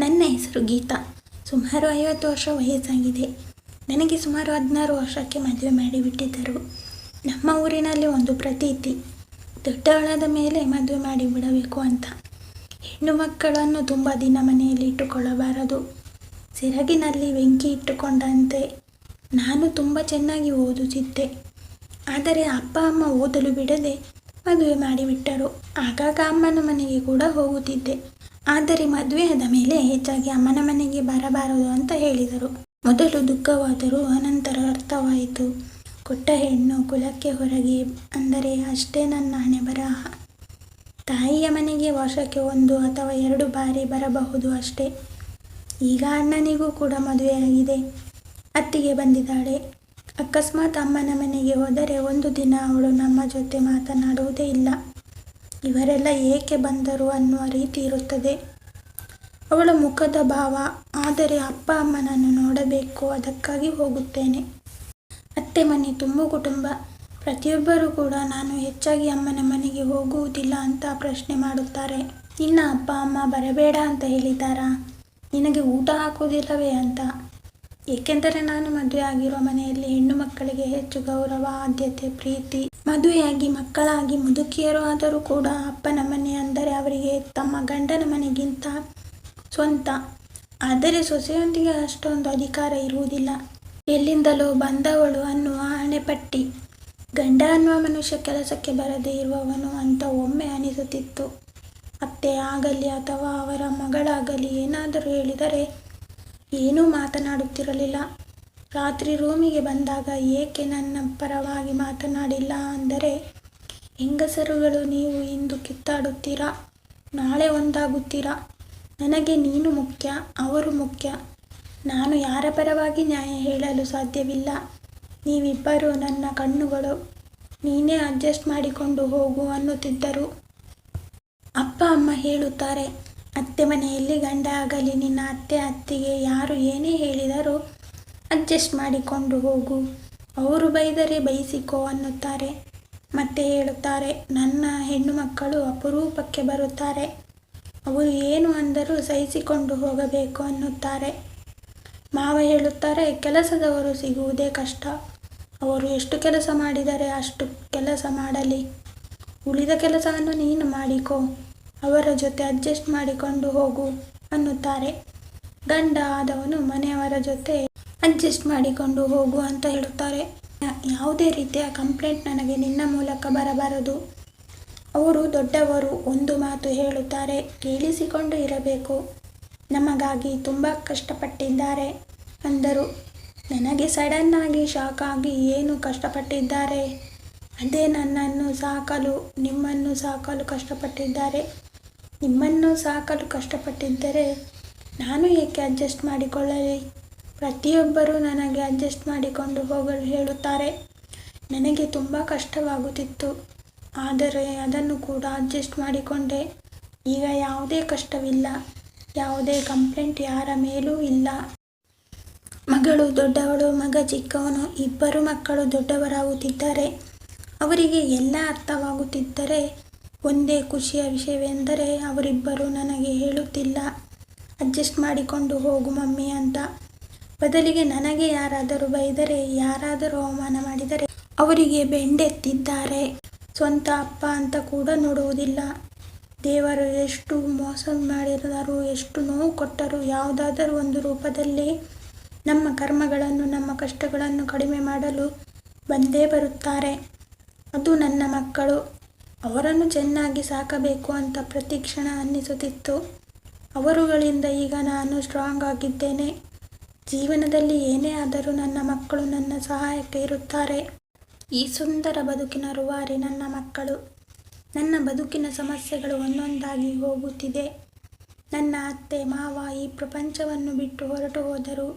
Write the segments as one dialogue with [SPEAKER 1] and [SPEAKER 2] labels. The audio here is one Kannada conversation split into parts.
[SPEAKER 1] ನನ್ನ ಹೆಸರು ಗೀತಾ. ಸುಮಾರು ಐವತ್ತು ವರ್ಷ ವಯಸ್ಸಾಗಿದೆ. ನನಗೆ ಸುಮಾರು ಹದಿನಾರು ವರ್ಷಕ್ಕೆ ಮದುವೆ ಮಾಡಿಬಿಟ್ಟಿದ್ದರು. ನಮ್ಮ ಊರಿನಲ್ಲಿ ಒಂದು ಪ್ರತೀತಿ, ದೊಡ್ಡವಳಾದ ಮೇಲೆ ಮದುವೆ ಮಾಡಿಬಿಡಬೇಕು ಅಂತ. ಹೆಣ್ಣು ಮಕ್ಕಳನ್ನು ತುಂಬ ದಿನ ಮನೆಯಲ್ಲಿ ಇಟ್ಟುಕೊಳ್ಳಬಾರದು. ಸೆರಗಿನಲ್ಲಿ ಬೆಂಕಿ ಇಟ್ಟುಕೊಂಡಂತೆ ನಾನು ತುಂಬ ಚೆನ್ನಾಗಿ ಓದುತ್ತಿದ್ದೆ. ಆದರೆ ಅಪ್ಪ ಅಮ್ಮ ಓದಲು ಬಿಡದೆ ಮದುವೆ ಮಾಡಿಬಿಟ್ಟರು. ಆಗಾಗ ಅಮ್ಮನ ಮನೆಗೆ ಕೂಡ ಹೋಗುತ್ತಿದ್ದೆ. ಆದರೆ ಮದುವೆಯಾದ ಮೇಲೆ ಹೆಚ್ಚಾಗಿ ಅಮ್ಮನ ಮನೆಗೆ ಬರಬಾರದು ಅಂತ ಹೇಳಿದರು. ಮೊದಲು ದುಃಖವಾದರೂ ಅನಂತರ ಅರ್ಥವಾಯಿತು. ಕೊಟ್ಟ ಹೆಣ್ಣು ಕುಲಕ್ಕೆ ಹೊರಗೆ ಅಂದರೆ ಅಷ್ಟೇ ನನ್ನ ಹಣೆ ಬರಹ. ತಾಯಿಯ ಮನೆಗೆ ವರ್ಷಕ್ಕೆ ಒಂದು ಅಥವಾ ಎರಡು ಬಾರಿ ಬರಬಹುದು ಅಷ್ಟೇ. ಈಗ ಅಣ್ಣನಿಗೂ ಕೂಡ ಮದುವೆಯಾಗಿದೆ. ಅತ್ತಿಗೆ ಬಂದಿದ್ದಾಳೆ. ಅಕಸ್ಮಾತ್ ಅಮ್ಮನ ಮನೆಗೆ ಹೋದರೆ ಒಂದು ದಿನ ಅವಳು ನಮ್ಮ ಜೊತೆ ಮಾತನಾಡುವುದೇ ಇಲ್ಲ. ಇವರೆಲ್ಲ ಏಕೆ ಬಂದರು ಅನ್ನುವ ರೀತಿ ಇರುತ್ತದೆ. ಅವಳ ಮುಖದ ಭಾವ, ಆದರೆ ಅಪ್ಪ ಅಮ್ಮನನ್ನು ನೋಡಬೇಕು, ಅದಕ್ಕಾಗಿ ಹೋಗುತ್ತೇನೆ. ಅತ್ತೆ ಮನೆ ತುಂಬ ಕುಟುಂಬ. ಪ್ರತಿಯೊಬ್ಬರೂ ಕೂಡ ನಾನು ಹೆಚ್ಚಾಗಿ ಅಮ್ಮನ ಮನೆಗೆ ಹೋಗುವುದಿಲ್ಲ ಅಂತ ಪ್ರಶ್ನೆ ಮಾಡುತ್ತಾರೆ. ನಿನ್ನ ಅಪ್ಪ ಅಮ್ಮ ಬರಬೇಡ ಅಂತ ಹೇಳಿದ್ದಾರಾ? ನಿನಗೆ ಊಟ ಹಾಕುವುದಿಲ್ಲವೇ ಅಂತ. ಏಕೆಂದರೆ ನಾನು ಮದುವೆ ಆಗಿರುವ ಮನೆಯಲ್ಲಿ ಹೆಣ್ಣು ಮಕ್ಕಳಿಗೆ ಹೆಚ್ಚು ಗೌರವ, ಆದ್ಯತೆ, ಪ್ರೀತಿ, ಮದುವೆಯಾಗಿ ಮಕ್ಕಳಾಗಿ ಮುದುಕಿಯರು ಆದರೂ ಕೂಡ ಅಪ್ಪನ ಮನೆ ಅಂದರೆ ಅವರಿಗೆ ತಮ್ಮ ಗಂಡನ ಮನೆಗಿಂತ ಸ್ವಂತ. ಆದರೆ ಸೊಸೆಯೊಂದಿಗೆ ಅಷ್ಟೊಂದು ಅಧಿಕಾರ ಇರುವುದಿಲ್ಲ. ಎಲ್ಲಿಂದಲೋ ಬಂದವಳು ಅನ್ನುವ ಹಣೆಪಟ್ಟಿ ಗಂಡ ಅನ್ನುವ ಮನುಷ್ಯ ಕೆಲಸಕ್ಕೆ ಬರದೇ ಇರುವವನು ಅಂತ ಒಮ್ಮೆ ಅನಿಸುತ್ತಿತ್ತು. ಅತ್ತೆ ಆಗಲಿ ಅಥವಾ ಅವರ ಮಗಳಾಗಲಿ ಏನಾದರೂ ಹೇಳಿದರೆ ಏನೂ ಮಾತನಾಡುತ್ತಿರಲಿಲ್ಲ. ರಾತ್ರಿ ರೂಮಿಗೆ ಬಂದಾಗ ಏಕೆ ನನ್ನ ಪರವಾಗಿ ಮಾತನಾಡಿಲ್ಲ ಅಂದರೆ, ಹೆಂಗಸರುಗಳು ನೀವು ಇಂದು ಕಿತ್ತಾಡುತ್ತೀರಾ? ನಾಳೆ ಒಂದಾಗುತ್ತೀರಾ? ನನಗೆ ನೀನು ಮುಖ್ಯ, ಅವರು ಮುಖ್ಯ. ನಾನು ಯಾರ ಪರವಾಗಿ ನ್ಯಾಯ ಹೇಳಲು ಸಾಧ್ಯವಿಲ್ಲ. ನೀವಿಬ್ಬರು ನನ್ನ ಕಣ್ಣುಗಳು. ನೀನೇ ಅಡ್ಜಸ್ಟ್ ಮಾಡಿಕೊಂಡು ಹೋಗು ಅನ್ನುತ್ತಿದ್ದರು. ಅಪ್ಪ, ಅಮ್ಮ ಹೇಳುತ್ತಾರೆ ಅತ್ತೆ ಮನೆಯಲ್ಲಿ ಗಂಡ ಆಗಲಿ, ನಿನ್ನ ಅತ್ತೆ ಅತ್ತಿಗೆ ಯಾರು ಏನೇ ಹೇಳಿದರೂ ಅಡ್ಜಸ್ಟ್ ಮಾಡಿಕೊಂಡು ಹೋಗು. ಅವರು ಬೈದರೆ ಬೈಸಿಕೋ ಅನ್ನುತ್ತಾರೆ. ಮತ್ತೆ ಹೇಳುತ್ತಾರೆ, ನನ್ನ ಹೆಣ್ಣು ಮಕ್ಕಳು ಅಪರೂಪಕ್ಕೆ ಬರುತ್ತಾರೆ. ಅವರು ಏನು ಅಂದರೂ ಸಹಿಸಿಕೊಂಡು ಹೋಗಬೇಕು ಅನ್ನುತ್ತಾರೆ. ಮಾವ ಹೇಳುತ್ತಾರೆ, ಕೆಲಸದವರು ಸಿಗುವುದೇ ಕಷ್ಟ. ಅವರು ಎಷ್ಟು ಕೆಲಸ ಮಾಡಿದರೆ ಅಷ್ಟು ಕೆಲಸ ಮಾಡಲಿ. ಉಳಿದ ಕೆಲಸವನ್ನು ನೀನು ಮಾಡಿಕೋ. ಅವರ ಜೊತೆ ಅಡ್ಜಸ್ಟ್ ಮಾಡಿಕೊಂಡು ಹೋಗು ಅನ್ನುತ್ತಾರೆ. ಗಂಡ ಆದವನು ಮನೆಯವರ ಜೊತೆ ಅಡ್ಜಸ್ಟ್ ಮಾಡಿಕೊಂಡು ಹೋಗು ಅಂತ ಹೇಳುತ್ತಾರೆ. ಯಾವುದೇ ರೀತಿಯ ಕಂಪ್ಲೇಂಟ್ ನನಗೆ ನಿನ್ನ ಮೂಲಕ ಬರಬಾರದು. ಅವರು ದೊಡ್ಡವರು ಒಂದು ಮಾತು ಹೇಳುತ್ತಾರೆ, ಕೇಳಿಸಿಕೊಂಡು ಇರಬೇಕು. ನಮಗಾಗಿ ತುಂಬ ಕಷ್ಟಪಟ್ಟಿದ್ದಾರೆ ಅಂದರು. ನನಗೆ ಸಡನ್ನಾಗಿ ಶಾಕ್ ಆಗಿ ಏನು ಕಷ್ಟಪಟ್ಟಿದ್ದಾರೆ? ಅದೇ ನನ್ನನ್ನು ಸಾಕಲು, ನಿಮ್ಮನ್ನು ಸಾಕಲು ಕಷ್ಟಪಟ್ಟಿದ್ದಾರೆ. ನಿಮ್ಮನ್ನು ಸಾಕಲು ಕಷ್ಟಪಟ್ಟಿದ್ದರೆ ನಾನು ಏಕೆ ಅಡ್ಜಸ್ಟ್ ಮಾಡಿಕೊಳ್ಳಲಿ? ಪ್ರತಿಯೊಬ್ಬರೂ ನನಗೆ ಅಡ್ಜಸ್ಟ್ ಮಾಡಿಕೊಂಡು ಹೋಗಲು ಹೇಳುತ್ತಾರೆ. ನನಗೆ ತುಂಬ ಕಷ್ಟವಾಗುತ್ತಿತ್ತು. ಆದರೆ ಅದನ್ನು ಕೂಡ ಅಡ್ಜಸ್ಟ್ ಮಾಡಿಕೊಂಡೆ. ಈಗ ಯಾವುದೇ ಕಷ್ಟವಿಲ್ಲ. ಯಾವುದೇ ಕಂಪ್ಲೇಂಟ್ ಯಾರ ಮೇಲೂ ಇಲ್ಲ. ಮಗಳು ದೊಡ್ಡವಳು, ಮಗ ಚಿಕ್ಕವನು, ಇಬ್ಬರು ಮಕ್ಕಳು ದೊಡ್ಡವರಾಗುತ್ತಿದ್ದಾರೆ. ಅವರಿಗೆ ಎಲ್ಲ ಅರ್ಥವಾಗುತ್ತಿದ್ದರೆ ಒಂದೇ ಖುಷಿಯ ವಿಷಯವೆಂದರೆ ಅವರಿಬ್ಬರು ನನಗೆ ಹೇಳುತ್ತಿಲ್ಲ. ಅಡ್ಜಸ್ಟ್ ಮಾಡಿಕೊಂಡು ಹೋಗು ಮಮ್ಮಿ ಅಂತ. ಬದಲಿಗೆ ನನಗೆ ಯಾರಾದರೂ ಬೈದರೆ, ಯಾರಾದರೂ ಅವಮಾನ ಮಾಡಿದರೆ ಅವರಿಗೆ ಬೆಂಡೆತ್ತಿದ್ದಾರೆ. ಸ್ವಂತ ಅಪ್ಪ ಅಂತ ಕೂಡ ನೋಡುವುದಿಲ್ಲ. ದೇವರು ಎಷ್ಟು ಮೋಸ ಮಾಡಿದರು, ಎಷ್ಟು ನೋವು ಕೊಟ್ಟರು ಯಾವುದಾದರೂ ಒಂದು ರೂಪದಲ್ಲಿ ನಮ್ಮ ಕರ್ಮಗಳನ್ನು, ನಮ್ಮ ಕಷ್ಟಗಳನ್ನು ಕಡಿಮೆ ಮಾಡಲು ಬಂದೇ ಬರುತ್ತಾರೆ. ಅದು ನನ್ನ ಮಕ್ಕಳು. ಅವರನ್ನು ಚೆನ್ನಾಗಿ ಸಾಕಬೇಕು ಅಂತ ಪ್ರತಿಕ್ಷಣ ಅನ್ನಿಸುತ್ತಿತ್ತು. ಅವರುಗಳಿಂದ ಈಗ ನಾನು ಸ್ಟ್ರಾಂಗ್ ಆಗಿದ್ದೇನೆ. ಜೀವನದಲ್ಲಿ ಏನೇ ಆದರೂ ನನ್ನ ಮಕ್ಕಳು ನನ್ನ ಸಹಾಯಕ್ಕೆ ಇರುತ್ತಾರೆ. ಈ ಸುಂದರ ಬದುಕಿನ ರುವಾರಿ ನನ್ನ ಮಕ್ಕಳು. ನನ್ನ ಬದುಕಿನ ಸಮಸ್ಯೆಗಳು ಒಂದೊಂದಾಗಿ ಹೋಗುತ್ತಿದೆ. ನನ್ನ ಅತ್ತೆ, ಮಾವ ಈ ಪ್ರಪಂಚವನ್ನು ಬಿಟ್ಟು ಹೊರಟು ಹೋದರು.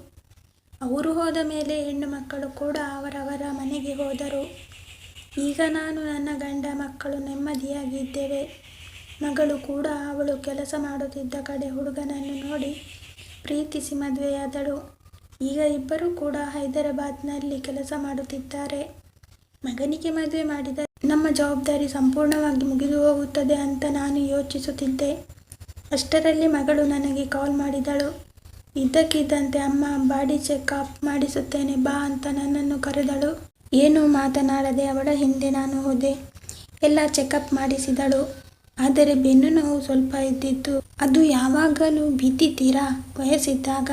[SPEAKER 1] ಅವರು ಹೋದ ಮೇಲೆ ಹೆಣ್ಣು ಮಕ್ಕಳು ಕೂಡ ಅವರವರ ಮನೆಗೆ ಹೋದರು. ಈಗ ನಾನು ನನ್ನ ಗಂಡ ಮಕ್ಕಳು ನೆಮ್ಮದಿಯಾಗಿದ್ದೇವೆ. ಮಗಳು ಕೂಡ ಅವಳು ಕೆಲಸ ಮಾಡುತ್ತಿದ್ದ ಕಡೆ ಹುಡುಗನನ್ನು ನೋಡಿ ಪ್ರೀತಿಸಿ ಮದುವೆಯಾದಳು. ಈಗ ಇಬ್ಬರೂ ಕೂಡ ಹೈದರಾಬಾದ್ನಲ್ಲಿ ಕೆಲಸ ಮಾಡುತ್ತಿದ್ದಾರೆ. ಮಗನಿಗೆ ಮದುವೆ ಮಾಡಿದ ನಮ್ಮ ಜವಾಬ್ದಾರಿ ಸಂಪೂರ್ಣವಾಗಿ ಮುಗಿದು ಹೋಗುತ್ತದೆ ಅಂತ ನಾನು ಯೋಚಿಸುತ್ತಿದ್ದೆ. ಅಷ್ಟರಲ್ಲಿ ಮಗಳು ನನಗೆ ಕಾಲ್ ಮಾಡಿದಳು. ಇದ್ದಕ್ಕಿದ್ದಂತೆ, ಅಮ್ಮ, ಬಾಡಿ ಚೆಕಪ್ ಮಾಡಿಸುತ್ತೇನೆ, ಬಾ ಅಂತ ನನ್ನನ್ನು ಕರೆದಳು. ಏನೂ ಮಾತನಾಡದೆ ಅವಳ ಹಿಂದೆ ನಾನು ಹೋದೆ. ಎಲ್ಲ ಚೆಕಪ್ ಮಾಡಿಸಿದಳು. ಆದರೆ ಬೆನ್ನು ನೋವು ಸ್ವಲ್ಪ ಇದ್ದಿತ್ತು ಅದು ಯಾವಾಗಲೂ ಬಿದ್ದಿದ್ದೀರಾ ವಯಸ್ಸಿದ್ದಾಗ.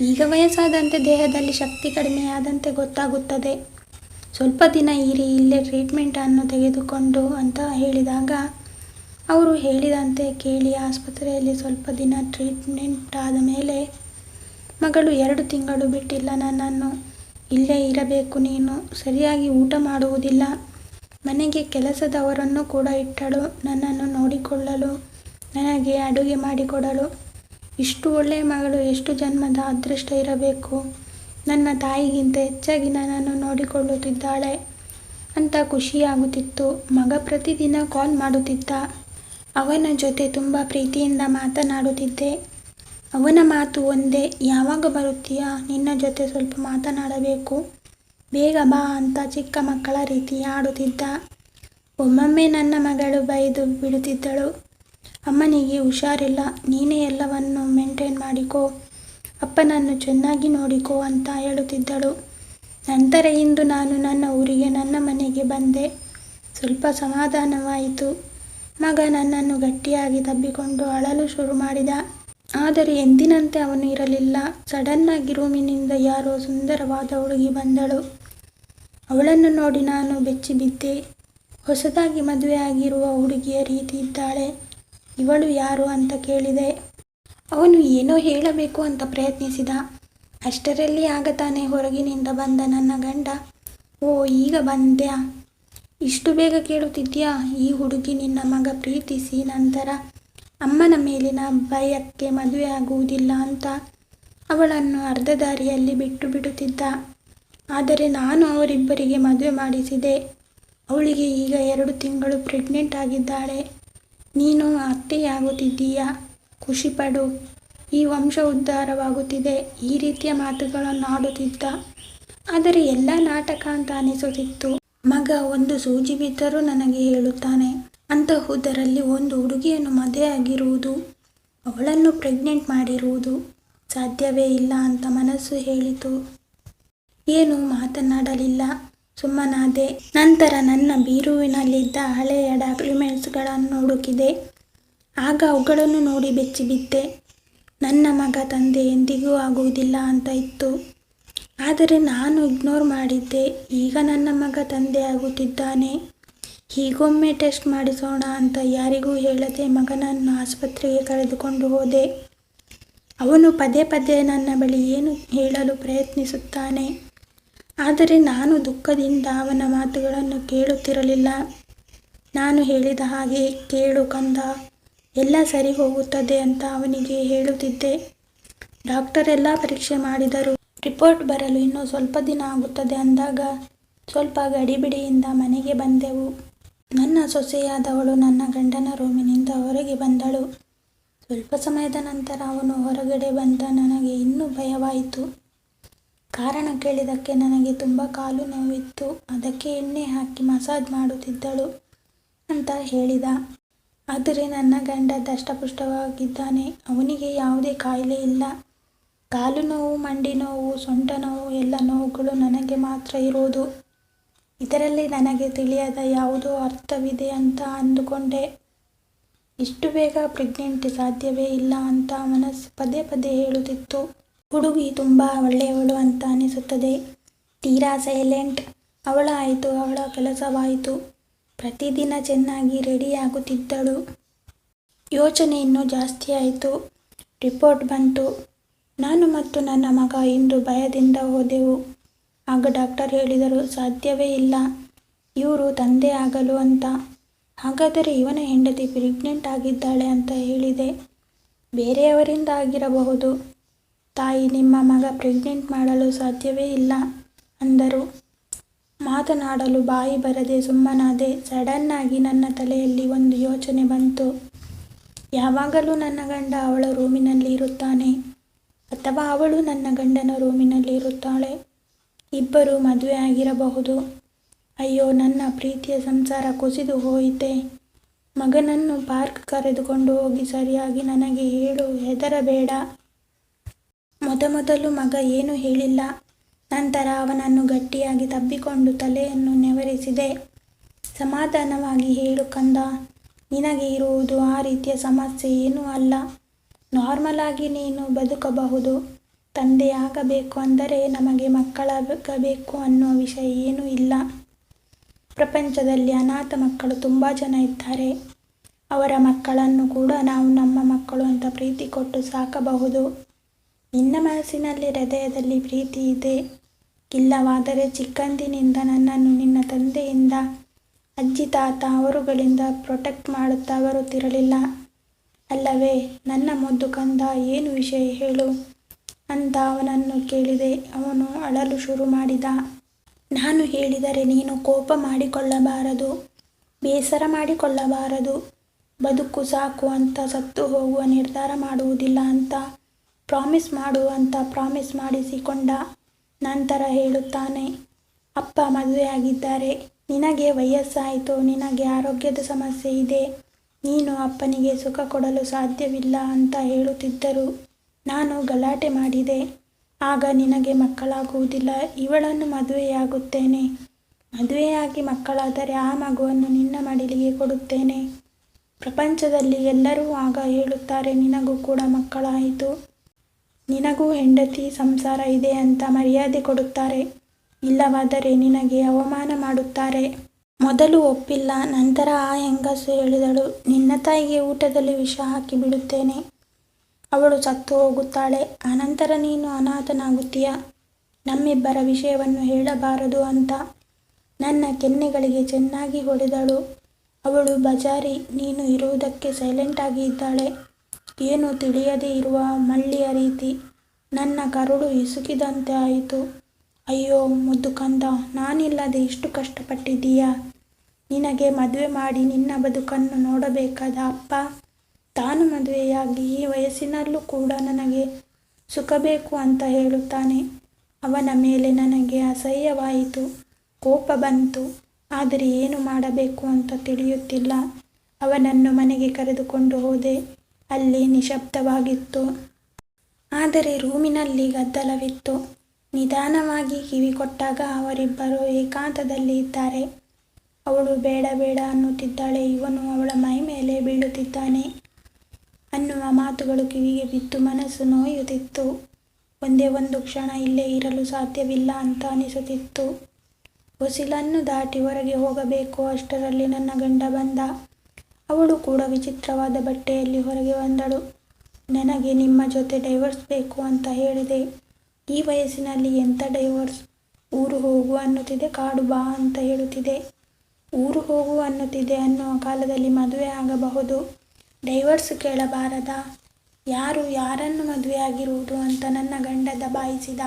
[SPEAKER 1] ಈಗ ವಯಸ್ಸಾದಂತೆ ದೇಹದಲ್ಲಿ ಶಕ್ತಿ ಕಡಿಮೆಯಾದಂತೆ ಗೊತ್ತಾಗುತ್ತದೆ. ಸ್ವಲ್ಪ ದಿನ ಇರಿ, ಇಲ್ಲೇ ಟ್ರೀಟ್ಮೆಂಟನ್ನು ತೆಗೆದುಕೊಂಡು ಅಂತ ಹೇಳಿದಾಗ, ಅವರು ಹೇಳಿದಂತೆ ಕೇಳಿ ಆಸ್ಪತ್ರೆಯಲ್ಲಿ ಸ್ವಲ್ಪ ದಿನ ಟ್ರೀಟ್ಮೆಂಟ್ ಆದ ಮೇಲೆ ಮಗಳು ಎರಡು ತಿಂಗಳು ಬಿಟ್ಟಿಲ್ಲ ನನ್ನನ್ನು. ಇಲ್ಲೇ ಇರಬೇಕು ನೀನು. ಸರಿಯಾಗಿ ಊಟ ಮಾಡುವುದಿಲ್ಲ. ಮನೆಗೆ ಕೆಲಸದವರನ್ನು ಕೂಡ ಇಟ್ಟಳು. ನನ್ನನ್ನು ನೋಡಿಕೊಳ್ಳಲು, ನನಗೆ ಅಡುಗೆ ಮಾಡಿಕೊಡಲು. ಇಷ್ಟು ಒಳ್ಳೆಯ ಮಗಳು, ಎಷ್ಟು ಜನ್ಮದ ಅದೃಷ್ಟ ಇರಬೇಕು. ನನ್ನ ತಾಯಿಗಿಂತ ಹೆಚ್ಚಾಗಿ ನನ್ನನ್ನು ನೋಡಿಕೊಳ್ಳುತ್ತಿದ್ದಾಳೆ ಅಂತ ಖುಷಿಯಾಗುತ್ತಿತ್ತು. ಮಗ ಪ್ರತಿದಿನ ಕಾಲ್ ಮಾಡುತ್ತಿದ್ದ. ಅವನ ಜೊತೆ ತುಂಬ ಪ್ರೀತಿಯಿಂದ ಮಾತನಾಡುತ್ತಿದ್ದೆ. ಅವನ ಮಾತು ಒಂದೇ, ಯಾವಾಗ ಬರುತ್ತೀಯಾ? ನಿನ್ನ ಜೊತೆ ಸ್ವಲ್ಪ ಮಾತನಾಡಬೇಕು. ಬೇಗ ಬಾ ಅಂತ ಚಿಕ್ಕ ಮಕ್ಕಳ ರೀತಿ ಆಡುತ್ತಿದ್ದ ಒಮ್ಮೊಮ್ಮೆ ನನ್ನ ಮಗಳು ಬೈದು ಬಿಡುತ್ತಿದ್ದಳು. ಅಮ್ಮನಿಗೆ ಹುಷಾರಿಲ್ಲ, ನೀನೇ ಎಲ್ಲವನ್ನು ಮೇಂಟೈನ್ ಮಾಡಿಕೋ. ಅಪ್ಪನನ್ನು ಚೆನ್ನಾಗಿ ನೋಡಿಕೋ ಅಂತ ಹೇಳುತ್ತಿದ್ದಳು. ನಂತರ ಇಂದು ನಾನು ನನ್ನ ಊರಿಗೆ, ನನ್ನ ಮನೆಗೆ ಬಂದೆ. ಸ್ವಲ್ಪ ಸಮಾಧಾನವಾಯಿತು. ಮಗ ನನ್ನನ್ನು ಗಟ್ಟಿಯಾಗಿ ತಬ್ಬಿಕೊಂಡು ಅಳಲು ಶುರು ಮಾಡಿದ. ಆದರೆ ಎಂದಿನಂತೆ ಅವನು ಇರಲಿಲ್ಲ. ಸಡನ್ನಾಗಿ ರೂಮಿನಿಂದ ಯಾರೋ ಸುಂದರವಾದ ಹುಡುಗಿ ಬಂದಳು. ಅವಳನ್ನು ನೋಡಿ ನಾನು ಬೆಚ್ಚಿಬಿದ್ದೆ. ಹೊಸದಾಗಿ ಮದುವೆಯಾಗಿರುವ ಹುಡುಗಿಯ ರೀತಿ ಇದ್ದಾಳೆ. ಇವಳು ಯಾರು ಅಂತ ಕೇಳಿದೆ. ಅವನು ಏನೋ ಹೇಳಬೇಕು ಅಂತ ಪ್ರಯತ್ನಿಸಿದ. ಅಷ್ಟರಲ್ಲಿ ಆಗ ತಾನೇ ಹೊರಗಿನಿಂದ ಬಂದ ನನ್ನ ಗಂಡ, ಓ, ಈಗ ಬಂದ್ಯಾ? ಇಷ್ಟು ಬೇಗ ಕೇಳುತ್ತಿದ್ಯಾ? ಈ ಹುಡುಗಿ ನಿನ್ನ ಮಗ ಪ್ರೀತಿಸಿ ನಂತರ ಅಮ್ಮನ ಮೇಲಿನ ಭಯಕ್ಕೆ ಮದುವೆ ಆಗುವುದಿಲ್ಲ ಅಂತ ಅವಳನ್ನು ಅರ್ಧ ದಾರಿಯಲ್ಲಿ ಬಿಟ್ಟು ಬಿಡುತ್ತಿದ್ದ. ಆದರೆ ನಾನು ಅವರಿಬ್ಬರಿಗೆ ಮದುವೆ ಮಾಡಿಸಿದೆ. ಅವಳಿಗೆ ಈಗ ಎರಡು ತಿಂಗಳು ಪ್ರೆಗ್ನೆಂಟ್ ಆಗಿದ್ದಾಳೆ. ನೀನು ಅತ್ತೆಯಾಗುತ್ತಿದ್ದೀಯಾ? ಖುಷಿಪಡು. ಈ ವಂಶ ಉದ್ಧಾರವಾಗುತ್ತಿದೆ. ಈ ರೀತಿಯ ಮಾತುಗಳನ್ನು ಆಡುತ್ತಿದ್ದ. ಆದರೆ ಎಲ್ಲ ನಾಟಕ ಅಂತ ಅನಿಸುತ್ತಿತ್ತು. ಮಗ ಒಂದು ಸೂಜಿ ಬಿದ್ದರೂ ನನಗೆ ಹೇಳುತ್ತಾನೆ. ಅಂತಹುದರಲ್ಲಿ ಒಂದು ಹುಡುಗಿಯನ್ನು ಮದುವೆಯಾಗಿರುವುದು ಅವಳನ್ನು ಪ್ರೆಗ್ನೆಂಟ್ ಮಾಡಿರುವುದು ಸಾಧ್ಯವೇ ಇಲ್ಲ ಅಂತ ಮನಸ್ಸು ಹೇಳಿತು. ಏನು ಮಾತನಾಡಲಿಲ್ಲ. ಸುಮ್ಮನಾದೆ. ನಂತರ ನನ್ನ ಬೀರುವಿನಲ್ಲಿದ್ದ ಹಳೆಯ ಡಾಕ್ಯುಮೆಂಟ್ಸ್ಗಳನ್ನು ಹುಡುಕಿದೆ. ಆಗ ಅವುಗಳನ್ನು ನೋಡಿ ಬೆಚ್ಚಿಬಿದ್ದೆ. ನನ್ನ ಮಗ ತಂದೆ ಎಂದಿಗೂ ಆಗುವುದಿಲ್ಲ ಅಂತ ಇತ್ತು. ಆದರೆ ನಾನು ಇಗ್ನೋರ್ ಮಾಡಿದ್ದೆ. ಈಗ ನನ್ನ ಮಗ ತಂದೆ ಆಗುತ್ತಿದ್ದಾನೆ. ಹೀಗೊಮ್ಮೆ ಟೆಸ್ಟ್ ಮಾಡಿಸೋಣ ಅಂತ ಯಾರಿಗೂ ಹೇಳದೆ ಮಗನನ್ನು ಆಸ್ಪತ್ರೆಗೆ ಕರೆದುಕೊಂಡು ಹೋದೆ. ಅವನು ಪದೇ ಪದೇ ನನ್ನ ಬಳಿ ಏನು ಹೇಳಲು ಪ್ರಯತ್ನಿಸುತ್ತಾನೆ. ಆದರೆ ನಾನು ದುಃಖದಿಂದ ಅವನ ಮಾತುಗಳನ್ನು ಕೇಳುತ್ತಿರಲಿಲ್ಲ. ನಾನು ಹೇಳಿದ ಹಾಗೆ, ಕೇಳು ಕಂದ, ಎಲ್ಲ ಸರಿ ಹೋಗುತ್ತದೆ ಅಂತ ಅವನಿಗೆ ಹೇಳುತ್ತಿದ್ದೆ. ಡಾಕ್ಟರ್ ಎಲ್ಲ ಪರೀಕ್ಷೆ ಮಾಡಿದರು ರಿಪೋರ್ಟ್ ಬರಲು ಇನ್ನೂ ಸ್ವಲ್ಪ ದಿನ ಆಗುತ್ತದೆ ಅಂದಾಗ ಸ್ವಲ್ಪ ಗಡಿಬಿಡಿಯಿಂದ ಮನೆಗೆ ಬಂದೆವು. ನನ್ನ ಸೊಸೆಯಾದವಳು ನನ್ನ ಗಂಡನ ರೂಮಿನಿಂದ ಹೊರಗೆ ಬಂದಳು. ಸ್ವಲ್ಪ ಸಮಯದ ನಂತರ ಅವನು ಹೊರಗಡೆ ಬಂದ ನನಗೆ ಇನ್ನೂ ಭಯವಾಯಿತು. ಕಾರಣ ಕೇಳಿದಕ್ಕೆ ನನಗೆ ತುಂಬ ಕಾಲು ನೋವಿತ್ತು. ಅದಕ್ಕೆ ಎಣ್ಣೆ ಹಾಕಿ ಮಸಾಜ್ ಮಾಡುತ್ತಿದ್ದಳು ಅಂತ ಹೇಳಿದ. ಆದರೆ ನನ್ನ ಗಂಡ ದಷ್ಟಪುಷ್ಟವಾಗಿದ್ದಾನೆ. ಅವನಿಗೆ ಯಾವುದೇ ಕಾಯಿಲೆ ಇಲ್ಲ. ಕಾಲು ನೋವು, ಮಂಡಿ ನೋವು, ಸೊಂಟ ನೋವು, ಎಲ್ಲ ನೋವುಗಳು ನನಗೆ ಮಾತ್ರ ಇರುವುದು ಇದರಲ್ಲಿ ನನಗೆ ತಿಳಿಯದ ಯಾವುದೋ ಅರ್ಥವಿದೆ ಅಂತ ಅಂದುಕೊಂಡೆ. ಇಷ್ಟು ಬೇಗ ಪ್ರೆಗ್ನೆಂಟ್ ಸಾಧ್ಯವೇ ಇಲ್ಲ ಅಂತ ಮನಸ್ಸು ಪದೇ ಪದೇ ಹೇಳುತ್ತಿತ್ತು. ಹುಡುಗಿ ತುಂಬ ಒಳ್ಳೆಯವಳು ಅಂತ ಅನಿಸುತ್ತದೆ. ತೀರಾ ಸೈಲೆಂಟ್. ಅವಳ ಆಯಿತು, ಅವಳ ಕೆಲಸವಾಯಿತು. ಪ್ರತಿದಿನ ಚೆನ್ನಾಗಿ ರೆಡಿಯಾಗುತ್ತಿದ್ದಳು ಯೋಚನೆ ಇನ್ನೂ ಜಾಸ್ತಿ ಆಯಿತು. ರಿಪೋರ್ಟ್ ಬಂತು. ನಾನು ಮತ್ತು ನನ್ನ ಮಗ ಇಂದು ಭಯದಿಂದ ಹೋದೆವು. ಆಗ ಡಾಕ್ಟರ್ ಹೇಳಿದರು, ಸಾಧ್ಯವೇ ಇಲ್ಲ. ಇವರು ತಂದೆ ಆಗಲು ಅಂತ. ಹಾಗಾದರೆ ಇವನ ಹೆಂಡತಿ ಪ್ರೆಗ್ನೆಂಟ್ ಆಗಿದ್ದಾಳೆ ಅಂತ ಹೇಳಿದೆ. ಬೇರೆಯವರಿಂದ ಆಗಿರಬಹುದು. ತಾಯಿ ನಿಮ್ಮ ಮಗ ಪ್ರೆಗ್ನೆಂಟ್ ಮಾಡಲು ಸಾಧ್ಯವೇ ಇಲ್ಲ, ಅಂದರು. ಮಾತನಾಡಲು ಬಾಯಿ ಬರದೆ ಸುಮ್ಮನಾದೆ ಸಡನ್ನಾಗಿ ನನ್ನ ತಲೆಯಲ್ಲಿ ಒಂದು ಯೋಚನೆ ಬಂತು. ಯಾವಾಗಲೂ ನನ್ನ ಗಂಡ ಅವಳ ರೂಮಿನಲ್ಲಿ ಇರುತ್ತಾನೆ ಅಥವಾ ಅವಳು ನನ್ನ ಗಂಡನ ರೂಮಿನಲ್ಲಿ ಇರುತ್ತಾಳೆ? ಇಬ್ಬರು ಮದುವೆ ಆಗಿರಬಹುದು. ಅಯ್ಯೋ, ನನ್ನ ಪ್ರೀತಿಯ ಸಂಸಾರ ಕುಸಿದು ಹೋಯಿತೆ. ಮಗನನ್ನು ಪಾರ್ಕ್ ಕರೆದುಕೊಂಡು ಹೋಗಿ ಸರಿಯಾಗಿ ನನಗೆ ಹೇಳು, ಹೆದರಬೇಡ. ಮೊದಮೊದಲು ಮಗ ಏನೂ ಹೇಳಿಲ್ಲ. ನಂತರ ಅವನನ್ನು ಗಟ್ಟಿಯಾಗಿ ತಬ್ಬಿಕೊಂಡು ತಲೆಯನ್ನು ನೆವರಿಸಿದೆ. ಸಮಾಧಾನವಾಗಿ ಹೇಳು ಕಂದ. ನಿನಗೆ ಇರುವುದು ಆ ರೀತಿಯ ಸಮಸ್ಯೆ ಏನೂ ಅಲ್ಲ. ನಾರ್ಮಲ್ ಆಗಿ ನೀನು ಬದುಕಬಹುದು. ತಂದೆಯಾಗಬೇಕು ಅಂದರೆ ನಮಗೆ ಮಕ್ಕಳಾಗಬೇಕು ಅನ್ನುವ ವಿಷಯ ಏನೂ ಇಲ್ಲ. ಪ್ರಪಂಚದಲ್ಲಿ ಅನಾಥ ಮಕ್ಕಳು ತುಂಬ ಜನ ಇದ್ದಾರೆ. ಅವರ ಮಕ್ಕಳನ್ನು ಕೂಡ ನಾವು ನಮ್ಮ ಮಕ್ಕಳು ಅಂತ ಪ್ರೀತಿ ಕೊಟ್ಟು ಸಾಕಬಹುದು. ನಿನ್ನ ಮನಸ್ಸಿನಲ್ಲಿ ಹೃದಯದಲ್ಲಿ ಪ್ರೀತಿ ಇದೆ. ಇಲ್ಲವಾದರೆ ಚಿಕ್ಕಂದಿನಿಂದ ನನ್ನನ್ನು ನಿನ್ನ ತಂದೆಯಿಂದ, ಅಜ್ಜಿ, ತಾತ ಅವರುಗಳಿಂದ ಪ್ರೊಟೆಕ್ಟ್ ಮಾಡುತ್ತಾ ಬರುತ್ತಿರಲಿಲ್ಲ ಅಲ್ಲವೇ, ನನ್ನ ಮುದ್ದು ಕಂದ, ಏನು ವಿಷಯ ಹೇಳು? ಅಂತ ಅವನನ್ನು ಕೇಳಿದೆ. ಅವನು ಅಳಲು ಶುರು ಮಾಡಿದ. ನಾನು ಹೇಳಿದರೆ ನೀನು ಕೋಪ ಮಾಡಿಕೊಳ್ಳಬಾರದು. ಬೇಸರ ಮಾಡಿಕೊಳ್ಳಬಾರದು. ಬದುಕು ಸಾಕು ಅಂತ ಸತ್ತು ಹೋಗುವ ನಿರ್ಧಾರ ಮಾಡುವುದಿಲ್ಲ ಅಂತ ಪ್ರಾಮಿಸ್ ಮಾಡು ಅಂತ ಪ್ರಾಮಿಸ್ ಮಾಡಿಸಿಕೊಂಡ ನಂತರ ಹೇಳುತ್ತಾನೆ, ಅಪ್ಪ ಮದುವೆಯಾಗಿದ್ದಾರೆ. ನಿನಗೆ ವಯಸ್ಸಾಯಿತು. ನಿನಗೆ ಆರೋಗ್ಯದ ಸಮಸ್ಯೆ ಇದೆ. ನೀನು ಅಪ್ಪನಿಗೆ ಸುಖ ಕೊಡಲು ಸಾಧ್ಯವಿಲ್ಲ ಅಂತ ಹೇಳುತ್ತಿದ್ದರು. ನಾನು ಗಲಾಟೆ ಮಾಡಿದೆ. ಆಗ ನಿನಗೆ ಮಕ್ಕಳಾಗುವುದಿಲ್ಲ, ಇವಳನ್ನು ಮದುವೆಯಾಗುತ್ತೇನೆ. ಮದುವೆಯಾಗಿ ಮಕ್ಕಳಾದರೆ ಆ ಮಗುವನ್ನು ನಿನ್ನ ಮಡಿಲಿಗೆ ಕೊಡುತ್ತೇನೆ. ಪ್ರಪಂಚದಲ್ಲಿ ಎಲ್ಲರೂ ಆಗ ಹೇಳುತ್ತಾರೆ, ನಿನಗೂ ಕೂಡ ಮಕ್ಕಳಾಯಿತು. ನಿನಗೂ ಹೆಂಡತಿ ಸಂಸಾರ ಇದೆ ಅಂತ ಮರ್ಯಾದೆ ಕೊಡುತ್ತಾರೆ. ಇಲ್ಲವಾದರೆ ನಿನಗೆ ಅವಮಾನ ಮಾಡುತ್ತಾರೆ. ಮೊದಲು ಒಪ್ಪಿಲ್ಲ, ನಂತರ ಆ ಹೆಂಗಸು ಹೇಳಿದಳು, ನಿನ್ನ ತಾಯಿಗೆ ಊಟದಲ್ಲಿ ವಿಷ ಹಾಕಿ ಬಿಡುತ್ತೇನೆ. ಅವಳು ಸತ್ತು ಹೋಗುತ್ತಾಳೆ. ಅನಂತರ ನೀನು ಅನಾಥನಾಗುತ್ತೀಯ? ನಮ್ಮಿಬ್ಬರ ವಿಷಯವನ್ನು ಹೇಳಬಾರದು ಅಂತ. ನನ್ನ ಕೆನ್ನೆಗಳಿಗೆ ಚೆನ್ನಾಗಿ ಹೊಡೆದಳು. ಅವಳು ಬಜಾರಿ, ನೀನು ಇರುವುದಕ್ಕೆ ಸೈಲೆಂಟ್ ಆಗಿ ಇದ್ದಾಳೆ. ಏನು ತಿಳಿಯದೇ ಇರುವ ಮಳ್ಳಿಯ ರೀತಿ. ನನ್ನ ಕರುಳು ಹಿಸುಕಿದಂತೆ ಆಯಿತು. ಅಯ್ಯೋ, ಮುದ್ದು ಕಂದ, ನಾನಿಲ್ಲದೆ ಇಷ್ಟು ಕಷ್ಟಪಟ್ಟಿದ್ದೀಯಾ? ನಿನಗೆ ಮದುವೆ ಮಾಡಿ ನಿನ್ನ ಬದುಕನ್ನು ನೋಡಬೇಕಾದ ಅಪ್ಪ. ತಾನು ಮದುವೆಯಾಗಿ ಈ ವಯಸ್ಸಿನಲ್ಲೂ ಕೂಡ ನನಗೆ ಸುಖ ಬೇಕು ಅಂತ ಹೇಳುತ್ತಾನೆ. ಅವನ ಮೇಲೆ ನನಗೆ ಅಸಹ್ಯವಾಯಿತು. ಕೋಪ ಬಂತು. ಆದರೆ ಏನು ಮಾಡಬೇಕು ಅಂತ ತಿಳಿಯುತ್ತಿಲ್ಲ. ಅವನನ್ನು ಮನೆಗೆ ಕರೆದುಕೊಂಡು ಹೋದೆ. ಅಲ್ಲಿ ನಿಶಬ್ದವಾಗಿತ್ತು. ಆದರೆ ರೂಮಿನಲ್ಲಿ ಗದ್ದಲವಿತ್ತು. ನಿಧಾನವಾಗಿ ಕಿವಿ ಕೊಟ್ಟಾಗ ಅವರಿಬ್ಬರು ಏಕಾಂತದಲ್ಲಿ ಇದ್ದಾರೆ. ಅವಳು ಬೇಡ ಬೇಡ ಅನ್ನುತ್ತಿದ್ದಾಳೆ. ಇವನು ಅವಳ ಮೈ ಮೇಲೆ ಬೀಳುತ್ತಿದ್ದಾನೆ. ಅನ್ನುವ ಮಾತುಗಳು ಕಿವಿಗೆ ಬಿದ್ದು ಮನಸ್ಸು ನೋಯುತ್ತಿತ್ತು. ಒಂದೇ ಒಂದು ಕ್ಷಣ ಇಲ್ಲೇ ಇರಲು ಸಾಧ್ಯವಿಲ್ಲ ಅಂತ ಅನಿಸುತ್ತಿತ್ತು. ಹೊಸಿಲನ್ನು ದಾಟಿ ಹೊರಗೆ ಹೋಗಬೇಕು ಅಷ್ಟರಲ್ಲಿ ನನ್ನ ಗಂಡ ಬಂದ. ಅವಳು ಕೂಡ ವಿಚಿತ್ರವಾದ ಬಟ್ಟೆಯಲ್ಲಿ ಹೊರಗೆ ಬಂದಳು. ನನಗೆ ನಿಮ್ಮ ಜೊತೆ ಡೈವರ್ಸ್ ಬೇಕು ಅಂತ ಹೇಳಿದೆ. ಈ ವಯಸ್ಸಿನಲ್ಲಿ ಎಂಥ ಡೈವರ್ಸ್? ಊರು ಹೋಗು ಅನ್ನುತ್ತಿದೆ, ಕಾಡು ಬಾ ಅಂತ ಹೇಳುತ್ತಿದೆ. ಊರು ಹೋಗು ಅನ್ನುತ್ತಿದೆ ಅನ್ನುವ ಕಾಲದಲ್ಲಿ ಮದುವೆ ಆಗಬಹುದು. ಡೈವರ್ಸ್ ಕೇಳಬಾರದ. ಯಾರು ಯಾರನ್ನು ಮದುವೆಯಾಗಿರುವುದು ಅಂತ ನನ್ನ ಗಂಡ ದಬಾಯಿಸಿದ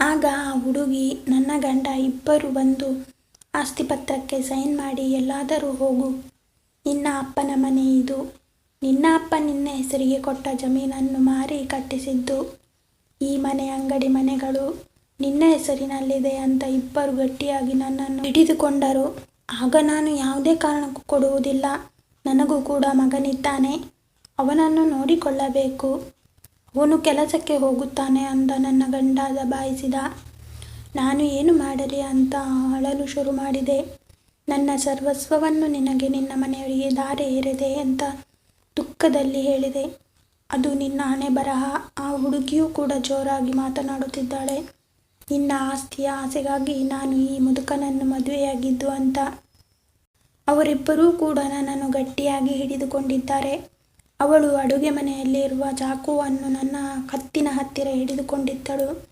[SPEAKER 1] ಆಗ ಆ ಹುಡುಗಿ ನನ್ನ ಗಂಡ ಇಬ್ಬರು ಬಂದು ಆಸ್ತಿಪತ್ರಕ್ಕೆ ಸೈನ್ ಮಾಡಿ ಎಲ್ಲಾದರೂ ಹೋಗು. ನಿನ್ನ ಅಪ್ಪನ ಮನೆ ಇದು. ನಿನ್ನ ಅಪ್ಪ ನಿನ್ನ ಹೆಸರಿಗೆ ಕೊಟ್ಟ ಜಮೀನನ್ನು ಮಾರಿ ಕಟ್ಟಿಸಿದ್ದು. ಈ ಮನೆ ಅಂಗಡಿ ಮನೆಗಳು ನಿನ್ನ ಹೆಸರಿನಲ್ಲಿದೆ ಅಂತ ಇಬ್ಬರು ಗಟ್ಟಿಯಾಗಿ ನನ್ನನ್ನು ಹಿಡಿದುಕೊಂಡರು. ಆಗ ನಾನು ಯಾವುದೇ ಕಾರಣಕ್ಕೂ ಕೊಡುವುದಿಲ್ಲ. ನನಗೂ ಕೂಡ ಮಗನಿದ್ದಾನೆ. ಅವನನ್ನು ನೋಡಿಕೊಳ್ಳಬೇಕು. ಅವನು ಕೆಲಸಕ್ಕೆ ಹೋಗುತ್ತಾನೆ ಅಂತ ನನ್ನ ಗಂಡ ದಬಾಯಿಸಿದ ನಾನು ಏನು ಮಾಡಲಿ ಅಂತ ಅಳಲು ಶುರು ಮಾಡಿದೆ. ನನ್ನ ಸರ್ವಸ್ವವನ್ನು ನಿನಗೆ ನಿನ್ನ ಮನೆಯವರಿಗೆ ದಾರೆ ಏರಿದೆ ಅಂತ ದುಃಖದಲ್ಲಿ ಹೇಳಿದೆ. ಅದು ನಿನ್ನ ಹಣೆ ಬರಹ. ಆ ಹುಡುಗಿಯೂ ಕೂಡ ಜೋರಾಗಿ ಮಾತನಾಡುತ್ತಿದ್ದಾಳೆ. ನಿನ್ನ ಆಸ್ತಿಯ ಆಸೆಗಾಗಿ ನಾನು ಈ ಮುದುಕನನ್ನು ಮದುವೆಯಾಗಿದ್ದು ಅಂತ ಅವರಿಬ್ಬರೂ ಕೂಡ ನನ್ನನ್ನು ಗಟ್ಟಿಯಾಗಿ ಹಿಡಿದುಕೊಂಡಿದ್ದಾರೆ. ಅವಳು ಅಡುಗೆ ಮನೆಯಲ್ಲಿರುವ ಚಾಕುವನ್ನು ನನ್ನ ಕತ್ತಿನ ಹತ್ತಿರ ಹಿಡಿದುಕೊಂಡಿದ್ದಳು.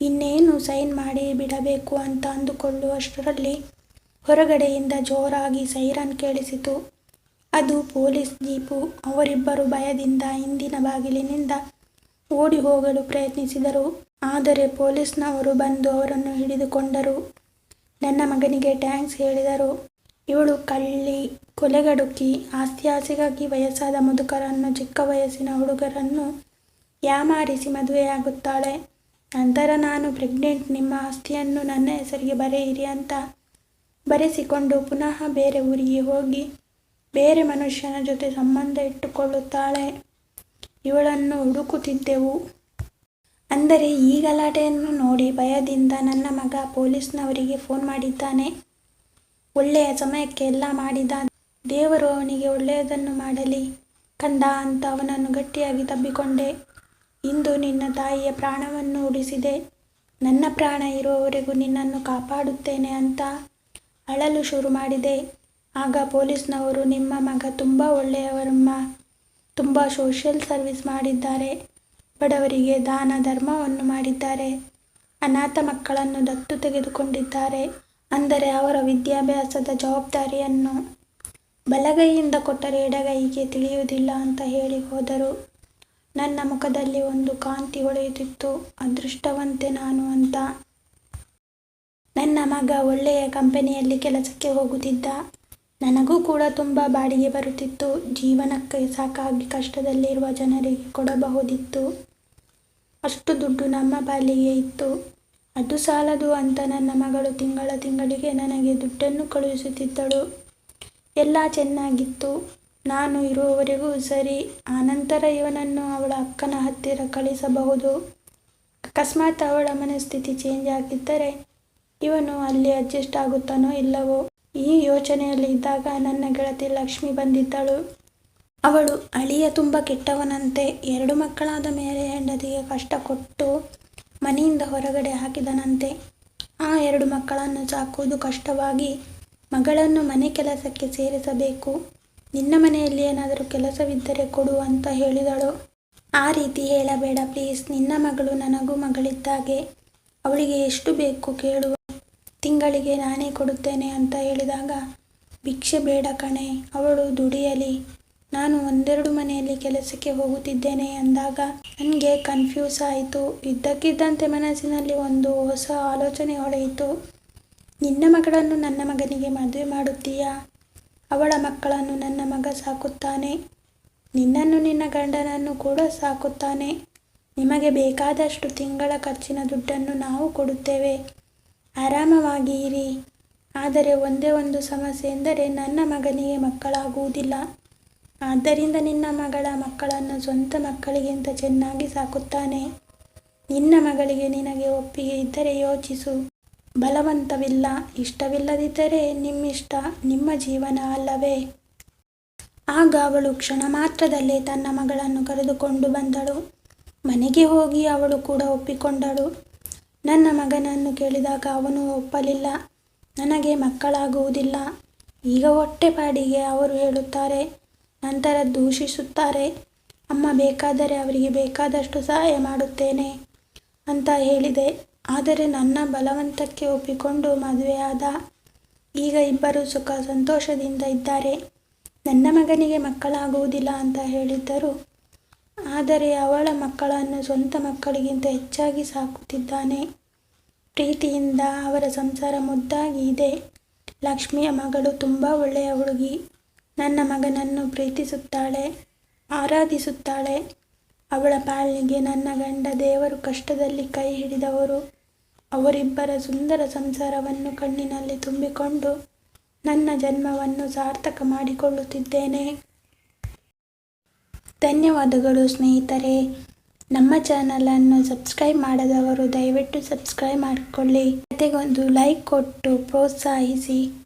[SPEAKER 1] ಇನ್ನೇನು ಸೈನ್ ಮಾಡಿ ಬಿಡಬೇಕು ಅಂತ ಅಂದುಕೊಳ್ಳುವಷ್ಟರಲ್ಲಿ ಹೊರಗಡೆಯಿಂದ ಜೋರಾಗಿ ಸೈರನ್ ಕೇಳಿಸಿತು. ಅದು ಪೊಲೀಸ್ ಜೀಪು ಅವರಿಬ್ಬರು ಭಯದಿಂದ ಹಿಂದಿನ ಬಾಗಿಲಿನಿಂದ ಓಡಿ ಹೋಗಲು ಪ್ರಯತ್ನಿಸಿದರು. ಆದರೆ ಪೊಲೀಸ್ನವರು ಬಂದು ಅವರನ್ನು ಹಿಡಿದುಕೊಂಡರು. ನನ್ನ ಮಗನಿಗೆ ಟ್ಯಾಂಕ್ಸ್ ಹೇಳಿದರು. ಇವಳು ಕಳ್ಳಿ, ಕೊಲೆಗಡುಕಿ ಆಸ್ತಿ ಆಸೆಗಾಗಿ ವಯಸ್ಸಾದ ಮುದುಕರನ್ನು, ಚಿಕ್ಕ ವಯಸ್ಸಿನ ಹುಡುಗರನ್ನು ಯಾಮಾರಿಸಿ ಮದುವೆಯಾಗುತ್ತಾಳೆ. ನಂತರ ನಾನು ಪ್ರೆಗ್ನೆಂಟ್, ನಿಮ್ಮ ಆಸ್ತಿಯನ್ನು ನನ್ನ ಹೆಸರಿಗೆ ಬರೆಯಿರಿ ಅಂತ ಬರೆಸಿಕೊಂಡು ಪುನಃ ಬೇರೆ ಊರಿಗೆ ಹೋಗಿ ಬೇರೆ ಮನುಷ್ಯನ ಜೊತೆ ಸಂಬಂಧ ಇಟ್ಟುಕೊಳ್ಳುತ್ತಾಳೆ. ಇವಳನ್ನು ಹುಡುಕುತ್ತಿದ್ದೆವು. ಅಂದರೆ ಈ ಗಲಾಟೆಯನ್ನು ನೋಡಿ ಭಯದಿಂದ ನನ್ನ ಮಗ ಪೊಲೀಸ್ನವರಿಗೆ ಫೋನ್ ಮಾಡಿದ್ದಾನೆ. ಒಳ್ಳೆಯ ಸಮಯಕ್ಕೆ ಎಲ್ಲ ಮಾಡಿದ ದೇವರು ಅವನಿಗೆ ಒಳ್ಳೆಯದನ್ನು ಮಾಡಲಿ. ಕಂದ ಅಂತ ಅವನನ್ನು ಗಟ್ಟಿಯಾಗಿ ತಬ್ಬಿಕೊಂಡೆ. ಇಂದು ನಿನ್ನ ತಾಯಿಯ ಪ್ರಾಣವನ್ನು ಉಳಿಸಿದೆ ನನ್ನ ಪ್ರಾಣ ಇರುವವರೆಗೂ ನಿನ್ನನ್ನು ಕಾಪಾಡುತ್ತೇನೆ ಅಂತ ಅಳಲು ಶುರು ಮಾಡಿದೆ. ಆಗ ಪೊಲೀಸ್ನವರು ನಿಮ್ಮ ಮಗ ತುಂಬ ಒಳ್ಳೆಯವರಮ್ಮ, ತುಂಬ ಸೋಷಿಯಲ್ ಸರ್ವಿಸ್ ಮಾಡಿದ್ದಾರೆ. ಬಡವರಿಗೆ ದಾನ ಧರ್ಮವನ್ನು ಮಾಡಿದ್ದಾರೆ. ಅನಾಥ ಮಕ್ಕಳನ್ನು ದತ್ತು ತೆಗೆದುಕೊಂಡಿದ್ದಾರೆ. ಅಂದರೆ ಅವರ ವಿದ್ಯಾಭ್ಯಾಸದ ಜವಾಬ್ದಾರಿಯನ್ನು ಬಲಗೈಯಿಂದ ಕೊಟ್ಟರೆ ಎಡಗೈಗೆ ತಿಳಿಯುವುದಿಲ್ಲ ಅಂತ ಹೇಳಿ ಹೋದರು. ನನ್ನ ಮುಖದಲ್ಲಿ ಒಂದು ಕಾಂತಿ ಹೊಳೆಯುತ್ತಿತ್ತು. ಅದೃಷ್ಟವಂತೆ ನಾನು ಅಂತ. ನನ್ನ ಮಗ ಒಳ್ಳೆಯ ಕಂಪನಿಯಲ್ಲಿ ಕೆಲಸಕ್ಕೆ ಹೋಗುತ್ತಿದ್ದ. ನನಗೂ ಕೂಡ ತುಂಬ ಬಾಡಿಗೆ ಬರುತ್ತಿತ್ತು. ಜೀವನಕ್ಕೆ ಸಾಕಾಗಿ ಕಷ್ಟದಲ್ಲಿರುವ ಜನರಿಗೆ ಕೊಡಬಹುದಿತ್ತು. ಅಷ್ಟು ದುಡ್ಡು ನಮ್ಮ ಪಾಲಿಗೆ ಇತ್ತು. ಅದು ಸಾಲದು ಅಂತ ನನ್ನ ಮಗಳು ತಿಂಗಳ ತಿಂಗಳಿಗೆ ನನಗೆ ದುಡ್ಡನ್ನು ಕಳುಹಿಸುತ್ತಿದ್ದಳು. ಎಲ್ಲ ಚೆನ್ನಾಗಿತ್ತು. ನಾನು ಇರುವವರೆಗೂ ಸರಿ. ಆನಂತರ ಇವನನ್ನು ಅವಳ ಅಕ್ಕನ ಹತ್ತಿರ ಕಳಿಸಬಹುದು. ಅಕಸ್ಮಾತ್ ಅವಳ ಮನಸ್ಥಿತಿ ಚೇಂಜ್ ಆಗಿದ್ದರೆ ಇವನು ಅಲ್ಲಿ ಅಡ್ಜಸ್ಟ್ ಆಗುತ್ತಾನೋ ಇಲ್ಲವೋ? ಈ ಯೋಚನೆಯಲ್ಲಿ ಇದ್ದಾಗ ನನ್ನ ಗೆಳತಿ ಲಕ್ಷ್ಮಿ ಬಂದಿದ್ದಳು. ಅವಳು ಅಳಿಯ ತುಂಬ ಕೆಟ್ಟವನಂತೆ. ಎರಡು ಮಕ್ಕಳಾದ ಮೇಲೆ ಹೆಂಡತಿಗೆ ಕಷ್ಟ ಕೊಟ್ಟು ಮನೆಯಿಂದ ಹೊರಗಡೆ ಹಾಕಿದನಂತೆ. ಆ ಎರಡು ಮಕ್ಕಳನ್ನು ಸಾಕುವುದು ಕಷ್ಟವಾಗಿ ಮಗಳನ್ನು ಮನೆ ಕೆಲಸಕ್ಕೆ ಸೇರಿಸಬೇಕು. ನಿನ್ನ ಮನೆಯಲ್ಲಿ ಏನಾದರೂ ಕೆಲಸವಿದ್ದರೆ ಕೊಡು ಅಂತ ಹೇಳಿದಳು. ಆ ರೀತಿ ಹೇಳಬೇಡ ಪ್ಲೀಸ್. ನಿನ್ನ ಮಗಳು ನನಗೂ ಮಗಳಿದ್ದಾಗೆ. ಅವಳಿಗೆ ಎಷ್ಟು ಬೇಕು ಕೇಳು. ತಿಂಗಳಿಗೆ ನಾನೇ ಕೊಡುತ್ತೇನೆ ಅಂತ ಹೇಳಿದಾಗ, ಭಿಕ್ಷೆ ಬೇಡ ಕಣೆ. ಅವಳು ದುಡಿಯಲಿ. ನಾನು ಒಂದೆರಡು ಮನೆಯಲ್ಲಿ ಕೆಲಸಕ್ಕೆ ಹೋಗುತ್ತಿದ್ದೇನೆ ಅಂದಾಗ ನನಗೆ ಕನ್ಫ್ಯೂಸ್ ಆಯಿತು. ಇದ್ದಕ್ಕಿದ್ದಂತೆ ಮನಸ್ಸಿನಲ್ಲಿ ಒಂದು ಹೊಸ ಆಲೋಚನೆ ಹೊಳೆಯಿತು. ನಿನ್ನ ಮಗಳನ್ನು ನನ್ನ ಮಗನಿಗೆ ಮದುವೆ ಮಾಡುತ್ತೀಯಾ? ಅವಳ ಮಕ್ಕಳನ್ನು ನನ್ನ ಮಗ ಸಾಕುತ್ತಾನೆ. ನಿನ್ನನ್ನು ನಿನ್ನ ಗಂಡನನ್ನು ಕೂಡ ಸಾಕುತ್ತಾನೆ. ನಿಮಗೆ ಬೇಕಾದಷ್ಟು ತಿಂಗಳ ಖರ್ಚಿನ ದುಡ್ಡನ್ನು ನಾವು ಕೊಡುತ್ತೇವೆ. ಆರಾಮವಾಗಿ ಇರಿ. ಆದರೆ ಒಂದೇ ಒಂದು ಸಮಸ್ಯೆ ಎಂದರೆ ನನ್ನ ಮಗನಿಗೆ ಮಕ್ಕಳಾಗುವುದಿಲ್ಲ. ಆದ್ದರಿಂದ ನಿನ್ನ ಮಗಳ ಮಕ್ಕಳನ್ನು ಸ್ವಂತ ಮಕ್ಕಳಿಗಿಂತ ಚೆನ್ನಾಗಿ ಸಾಕುತ್ತಾನೆ. ನಿನ್ನ ಮಗಳಿಗೆ ನಿನಗೆ ಒಪ್ಪಿಗೆ ಇದ್ದರೆ ಯೋಚಿಸು. ಬಲವಂತವಿಲ್ಲ, ಇಷ್ಟವಿಲ್ಲದಿದ್ದರೆ ನಿಮ್ಮಿಷ್ಟ, ನಿಮ್ಮ ಜೀವನ ಅಲ್ಲವೇ? ಆಗ ಅವಳು ಕ್ಷಣ ಮಾತ್ರದಲ್ಲೇ ತನ್ನ ಮಗಳನ್ನು ಕರೆದುಕೊಂಡು ಬಂದಳು. ಮನೆಗೆ ಹೋಗಿ ಅವಳು ಕೂಡ ಒಪ್ಪಿಕೊಂಡಳು. ನನ್ನ ಮಗನನ್ನು ಕೇಳಿದಾಗ ಅವನು ಒಪ್ಪಲಿಲ್ಲ. ನನಗೆ ಮಕ್ಕಳಾಗುವುದಿಲ್ಲ. ಈಗ ಹೊಟ್ಟೆಪಾಡಿಗೆ ಅವರು ಹೇಳುತ್ತಾರೆ ನಂತರ ದೂಷಿಸುತ್ತಾರೆ. ಅಮ್ಮ ಬೇಕಾದರೆ ಅವರಿಗೆ ಬೇಕಾದಷ್ಟು ಸಹಾಯ ಮಾಡುತ್ತೇನೆ ಅಂತ ಹೇಳಿದೆ. ಆದರೆ ನನ್ನ ಬಲವಂತಕ್ಕೆ ಒಪ್ಪಿಕೊಂಡು ಮದುವೆಯಾದ ಈಗ ಇಬ್ಬರು ಸುಖ ಸಂತೋಷದಿಂದ ಇದ್ದಾರೆ. ನನ್ನ ಮಗನಿಗೆ ಮಕ್ಕಳಾಗುವುದಿಲ್ಲ ಅಂತ ಹೇಳಿದ್ದರು. ಆದರೆ ಅವಳ ಮಕ್ಕಳನ್ನು ಸ್ವಂತ ಮಕ್ಕಳಿಗಿಂತ ಹೆಚ್ಚಾಗಿ ಸಾಕುತ್ತಿದ್ದಾನೆ. ಪ್ರೀತಿಯಿಂದ ಅವರ ಸಂಸಾರ ಮುದ್ದಾಗಿ ಇದೆ. ಲಕ್ಷ್ಮಿಯ ಮಗಳು ತುಂಬ ಒಳ್ಳೆಯ ಹುಡುಗಿ ನನ್ನ ಮಗನನ್ನು ಪ್ರೀತಿಸುತ್ತಾಳೆ, ಆರಾಧಿಸುತ್ತಾಳೆ. ಅವಳ ಪಾಲಿಗೆ ನನ್ನ ಗಂಡ ದೇವರು ಕಷ್ಟದಲ್ಲಿ ಕೈ ಹಿಡಿದವರು. ಅವರಿಬ್ಬರ ಸುಂದರ ಸಂಸಾರವನ್ನು ಕಣ್ಣಿನಲ್ಲಿ ತುಂಬಿಕೊಂಡು ನನ್ನ ಜನ್ಮವನ್ನು ಸಾರ್ಥಕ ಮಾಡಿಕೊಳ್ಳುತ್ತಿದ್ದೇನೆ. ಧನ್ಯವಾದಗಳು ಸ್ನೇಹಿತರೆ. ನಮ್ಮ ಚಾನಲನ್ನು ಸಬ್ಸ್ಕ್ರೈಬ್ ಮಾಡದವರು ದಯವಿಟ್ಟು ಸಬ್ಸ್ಕ್ರೈಬ್ ಮಾಡಿಕೊಳ್ಳಿ. ಜೊತೆಗೊಂದು ಲೈಕ್ ಕೊಟ್ಟು ಪ್ರೋತ್ಸಾಹಿಸಿ.